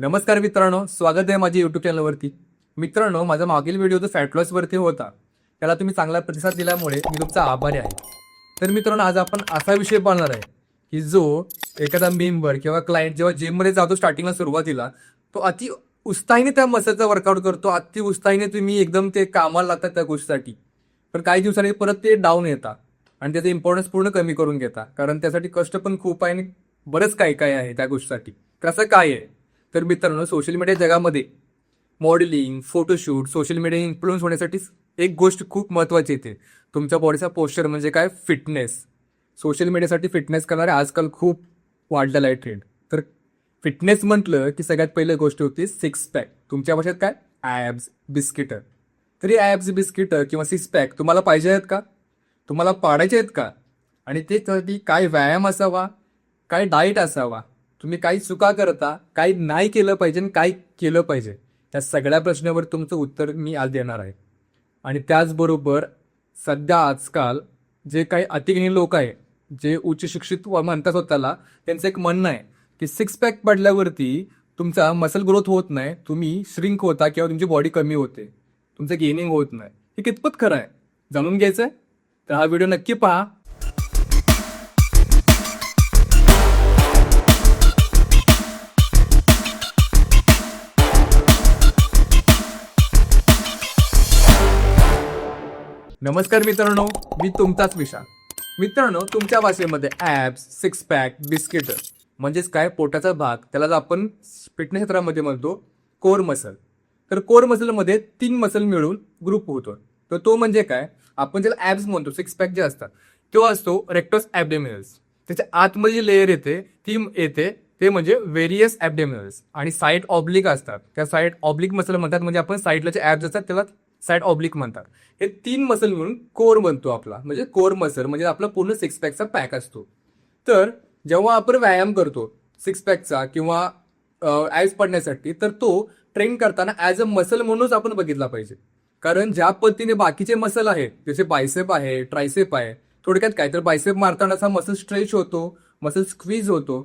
नमस्कार मित्रांनो स्वागत आहे माझ्या युट्यूब चॅनलवरती मित्रांनो माझा मागील व्हिडिओ जो फॅट लॉसवरती होता त्याला तुम्ही चांगला प्रतिसाद दिल्यामुळे मी तुमचा आभारी आहे. तर मित्रांनो आज आपण असा विषय पाहणार आहे की जो एखादा मेंबर किंवा क्लायंट जेव्हा जिममध्ये जातो स्टार्टिंगला सुरुवातीला तो अति उत्साहीने त्या मसलचा वर्कआउट करतो अति उत्साहीने तुम्ही एकदम ते कामाला लागतात त्या गोष्टीसाठी. पण काही दिवसांनी परत ते डाऊन येतात आणि त्याचं इम्पॉर्टन्स पूर्ण कमी करून घेता कारण त्यासाठी कष्ट पण खूप आहे आणि बरंच काय काय आहे त्या गोष्टीसाठी. कसं काय आहे? तर मित्रांनो सोशल मीडिया जगामध्ये modelling photoshoot social media influence होण्यासाठी एक गोष्ट खूप महत्त्वाची येते. तुमच्या बॉडीचा पोस्चर म्हणजे काय? फिटनेस सोशल मीडियासाठी फिटनेस करणारे आजकाल खूप वाढलेला आहे ट्रेंड तर फिटनेस म्हटलं की सगळ्यात पहिली गोष्ट होती सिक्स पॅक तुमच्या भाषेत काय? ॲब्स बिस्किटं तरी ॲब्स बिस्किटं किंवा सिक्स पॅक तुम्हाला पाहिजे आहेत का? तुम्हाला पाडायचे आहेत का? आणि त्यासाठी काय व्यायाम असावा? काय डाईट असावा? तुम्ही काही चुका करता काही नाही केलं पाहिजे आणि काय केलं पाहिजे. त्या सगळ्या प्रश्नावर तुमचं उत्तर मी आज देणार आहे. आणि त्याचबरोबर सध्या आजकाल जे काही अतिगणी लोक आहे जे उच्च शिक्षित व म्हणतात स्वतःला त्यांचं एक म्हणणं आहे की सिक्स पॅक पडल्यावरती तुमचा मसल ग्रोथ होत नाही तुम्ही श्रिंक होता किंवा तुमची बॉडी कमी होते. तुमचं गेनिंग होत नाही. हे कितपत खरं आहे? जाणून घ्यायचं आहे तर हा व्हिडिओ नक्की पहा. नमस्कार मित्रांनो मी तुमचाच विशाल मित्रांनो तुमच्या भाषेमध्ये ॲप्स सिक्स पॅक बिस्किट म्हणजेच काय? पोटाचा भाग त्याला आपण फिटनेस क्षेत्रामध्ये म्हणतो कोर मसल तर कोर मसलमध्ये तीन मसल मिळून ग्रुप होतो. तर तो म्हणजे काय? आपण ज्याला ॲब्स म्हणतो सिक्स पॅक जे असतात तो असतो रेक्टोस ॲबडेमिनल्स त्याच्या आतमध्ये जी लेअर येते ती येते ते म्हणजे व्हेरियस ॲबडेमिनल्स आणि साईड ऑब्लिक असतात. त्या साईड ऑब्लिक मसल म्हणतात म्हणजे आपण साईडला जे ॲब्स असतात त्याला साईड ऑब्लिक म्हणतात. हे तीन मसल मिळून कोर बनतो आपला. म्हणजे कोर मसल म्हणजे आपला पूर्ण सिक्स पॅकचा पॅक असतो. तर जेव्हा आपण व्यायाम करतो सिक्स पॅकचा किंवा ॲब्स पडण्यासाठी तर तो ट्रेन करताना ॲज अ मसल म्हणूनच आपण बघितला पाहिजे. कारण ज्या पद्धतीने बाकीचे मसल आहेत जसे बायसेप आहे ट्रायसेप आहे थोडक्यात काय तर बायसेप मारताना असा मसल स्ट्रेच होतो मसल स्क्वीज होतो.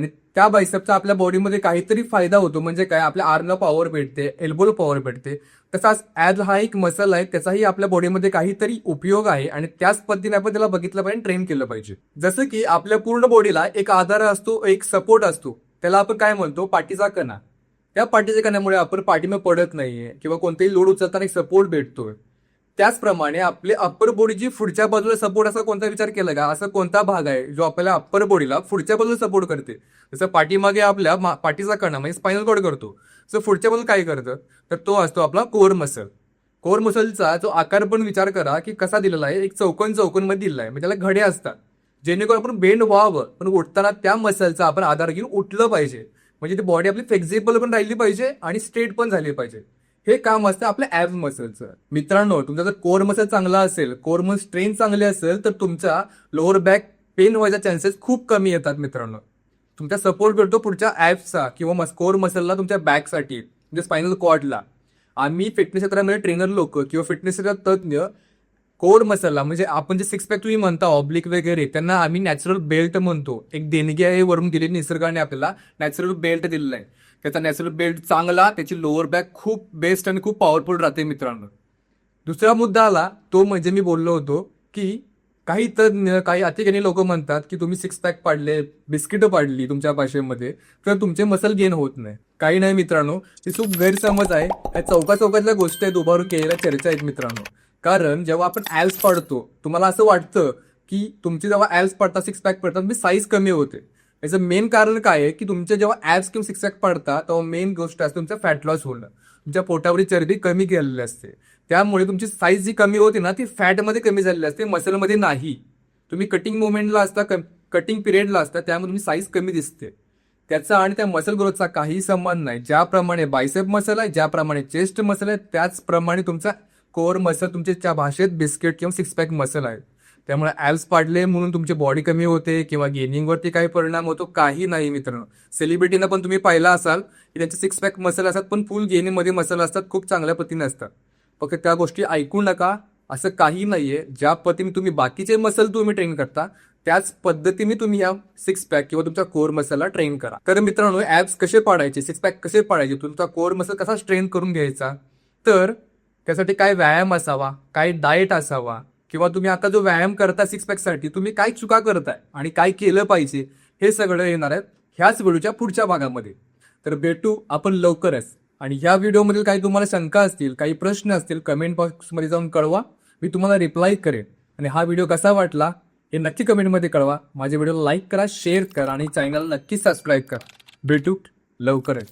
आणि त्या बायसेपचा आपल्या बॉडीमध्ये काहीतरी फायदा होतो. म्हणजे काय? आपल्या आर्मला पॉवर भेटते एल्बोला पॉवर भेटते. तसाच ॲज हा एक मसल आहे त्याचाही आपल्या बॉडीमध्ये काहीतरी उपयोग आहे आणि त्याच पद्धतीने आपण त्याला बघितलं पाहिजे ट्रेन केलं पाहिजे. जसं की आपल्या पूर्ण बॉडीला एक आधार असतो एक सपोर्ट असतो. त्याला आपण काय म्हणतो? पाठीचा कणा. त्या पाठीच्या कणामुळे आपण पाठीमध्ये पडत नाहीये किंवा कोणतेही लोड उचलताना एक सपोर्ट भेटतोय. त्याचप्रमाणे आपले अप्पर बॉडीची पुढच्या बाजूला सपोर्ट असा कोणता विचार केला का? असा कोणता भाग आहे जो आपल्याला अप्पर बॉडीला पुढच्या बाजूला सपोर्ट करते? जसं पाठीमागे आपल्या मा- पाठीचा कणा म्हणजे स्पायनल कॉर्ड करतो. जर पुढच्या बाजूला काय करतं? तर तो असतो आपला कोर मसल कोर मसलचा जो आकार पण विचार करा की कसा दिलेला आहे? एक चौकोन चौकोनमध्ये दिलेला आहे. म्हणजे त्याला घडे असतात. जेणेकरून आपण बेंड व्हावं. पण उठताना त्या मसलचा आपण आधार घेऊन उठलं पाहिजे. म्हणजे ती बॉडी आपली फ्लेक्झिबल पण राहिली पाहिजे आणि स्ट्रेट पण झाली पाहिजे. हे काम असतं आपल्या ॲब मसलचं मित्रांनो तुमचा जर कोर मसल चांगला असेल कोर मसल स्ट्रेन चांगले असेल तर तुमचा लोअर बॅक पेन व्हायचा चान्सेस खूप कमी येतात मित्रांनो. तुमचा सपोर्ट करतो पुढच्या ॲप्सचा किंवा मस कोर मसलला तुमच्या बॅकसाठी म्हणजे स्पायनल कॉर्डला आम्ही फिटनेस क्षेत्रामध्ये म्हणजे ट्रेनर लोक किंवा फिटनेस क्षेत्रात तज्ज्ञ कोर मसलला म्हणजे आपण जे सिक्स पॅक तुम्ही म्हणता ऑब्लिक वगैरे त्यांना आम्ही नॅचरल बेल्ट म्हणतो. एक देणगी आहे वरून दिलेली निसर्गाने आपल्याला नॅचरल बेल्ट दिलेला आहे. त्याचा नॅचरल बेल्ट चांगला त्याची लोअर बॅक खूप बेस्ट आणि खूप पॉवरफुल राहते मित्रांनो. दुसरा मुद्दा आला तो म्हणजे मी बोललो होतो की काही तज्ज्ञ काही अतिज्ञानी लोक म्हणतात की तुम्ही सिक्स पॅक पाडले बिस्किटं पाडली तुमच्या भाषेमध्ये तर तुमचे मसल गेन होत नाही. काही नाही मित्रांनो ही खूप गैरसमज आहे. या चौका चौकातल्या गोष्टी आहेत उभारून केलेल्या चर्चा आहेत मित्रांनो. कारण जेव्हा आपण ॲल्स पाडतो तुम्हाला असं वाटतं की तुमची जेव्हा ॲल्स पडतात सिक्स पॅक पडतात मी साईज कमी होते. याचं मेन कारण काय आहे की तुमचे जेव्हा ॲप्स किंवा सिक्स पॅक पडतात तेव्हा मेन गोष्ट असते तुमचं फॅट लॉस होणं. तुमच्या पोटावरील चरबी कमी केलेली असते. त्यामुळे तुमची साईज जी कमी होते ना ती फॅटमध्ये कमी झालेली असते मसलमध्ये नाही. तुम्ही कटिंग मुवमेंटला असता कटिंग पिरियडला असता त्यामुळे तुम्ही साईज कमी दिसते. त्याचा आणि त्या मसल ग्रोथचा काही संबंध नाही. ज्याप्रमाणे बायसेप मसल आहे ज्याप्रमाणे चेस्ट मसल आहे त्याचप्रमाणे तुमचा कोर मसल तुमच्या भाषेत बिस्किट किंवा सिक्स पॅक मसल आहे. त्यामुळे ॲल्स पाडले म्हणून तुमची बॉडी कमी होते किंवा गेनिंगवरती काही परिणाम होतो काही नाही मित्रांनो. सेलिब्रिटींना पण तुम्ही पाहिला असाल की त्यांचे सिक्स पॅक मसल असतात पण फुल गेनिंगमध्ये मसल असतात खूप चांगल्या पद्धतीने असतात. फक्त त्या गोष्टी ऐकू नका असं काही नाही आहे ज्या पद्धतीने तुम्ही बाकीचे मसल तुम्ही ट्रेन करता त्याच पद्धतीने तुम्ही या सिक्स पॅक किंवा तुमच्या कोर मसलला ट्रेन करा. तर मित्रांनो ॲप्स कसे पाडायचे? सिक्स पॅक कसे पाडायचे? तुमचा कोर मसल कसा स्ट्रेन करून घ्यायचा? तर त्यासाठी काय व्यायाम असावा? काय डाएट असावा? किंवा तुम्ही आता जो व्यायाम करता सिक्स पॅकसाठी तुम्ही काय चुका करताय आणि काय केलं पाहिजे हे सगळं येणार आहे ह्याच व्हिडिओच्या पुढच्या भागामध्ये. तर भेटू आपण लवकरच. आणि ह्या व्हिडिओमधील काही तुम्हाला शंका असतील काही प्रश्न असतील कमेंट बॉक्समध्ये जाऊन कळवा. मी तुम्हाला रिप्लाय करेन. आणि हा व्हिडिओ कसा वाटला हे नक्की कमेंटमध्ये कळवा. माझ्या व्हिडिओला लाईक करा शेअर करा आणि चॅनल नक्की सबस्क्राईब करा. भेटू लवकरच.